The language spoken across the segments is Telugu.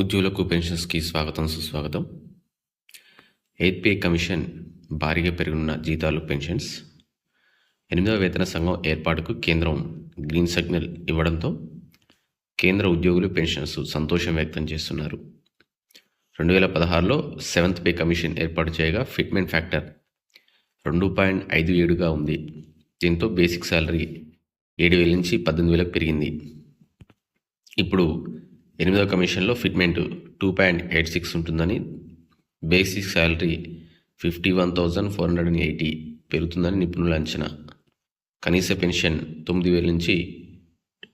ఉద్యోగులకు పెన్షన్స్కి స్వాగతం సుస్వాగతం. ఎయిత్ పే కమిషన్ భారీగా పెరుగున్న జీతాలు పెన్షన్స్. ఎనిమిదవ వేతన సంఘం ఏర్పాటుకు కేంద్రం గ్రీన్ సిగ్నల్ ఇవ్వడంతో కేంద్ర ఉద్యోగులు పెన్షన్స్ సంతోషం వ్యక్తం చేస్తున్నారు. రెండు వేల పదహారులో సెవెంత్ పే కమిషన్ ఏర్పాటు చేయగా ఫిట్మెంట్ ఫ్యాక్టర్ రెండు పాయింట్ ఐదు ఏడుగా ఉంది. దీంతో బేసిక్ శాలరీ ఏడు వేల నుంచి పద్దెనిమిది వేలకు పెరిగింది. ఇప్పుడు ఎనిమిదవ కమిషన్లో fitment two point eight six ఉంటుందని basic salary fifty one thousand four hundred and eighty పెరుగుతుందని నిపుణుల అంచనా. కనీస పెన్షన్ తొమ్మిది వేల నుంచి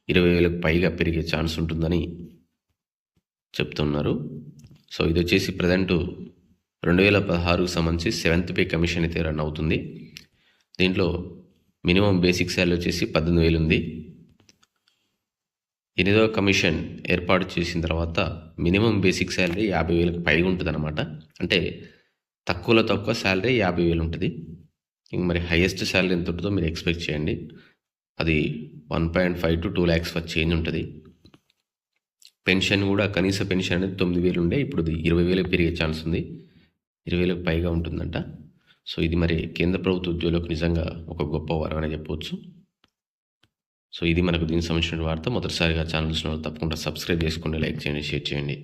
ఇరవై వేలకు పైగా పెరిగే ఛాన్స్ ఉంటుందని చెప్తున్నారు. సో ఇది వచ్చేసి ప్రజెంట్ రెండు వేల పదహారుకు సంబంధించి సెవెంత్ పే కమిషన్ అయితే రన్ అవుతుంది. దీంట్లో మినిమం బేసిక్ శాలరీ వచ్చేసి పద్దెనిమిది వేలు ఉంది. ఎనిమిదవ కమిషన్ ఏర్పాటు చేసిన తర్వాత మినిమం బేసిక్ శాలరీ యాభై వేలకు పైగా ఉంటుంది అనమాట అంటే తక్కువలో తక్కువ శాలరీ యాభై వేలు ఉంటుంది. ఇంక మరి హైయెస్ట్ శాలరీ ఎంత ఉంటుందో మీరు ఎక్స్పెక్ట్ చేయండి. అది one point five to two lakhs వరకు చేంజ్ ఉంటుంది. పెన్షన్ కూడా కనీస పెన్షన్ అనేది తొమ్మిది వేలు ఉండే ఇప్పుడు ఇది ఇరవై వేలకు పెరిగే ఛాన్స్ ఉంది. ఇరవై వేలకు పైగా ఉంటుందంట. సో ఇది మరి కేంద్ర ప్రభుత్వ ఉద్యోగులకు నిజంగా ఒక గొప్ప వరం అని చెప్పవచ్చు సో ఇది మనకు దీనికి సంబంధించిన వార్త. మొదటిసారిగా ఛానల్స్ తప్పకుండా సబ్స్క్రైబ్ చేసుకోండి లైక్ చేయండి షేర్ చేయండి.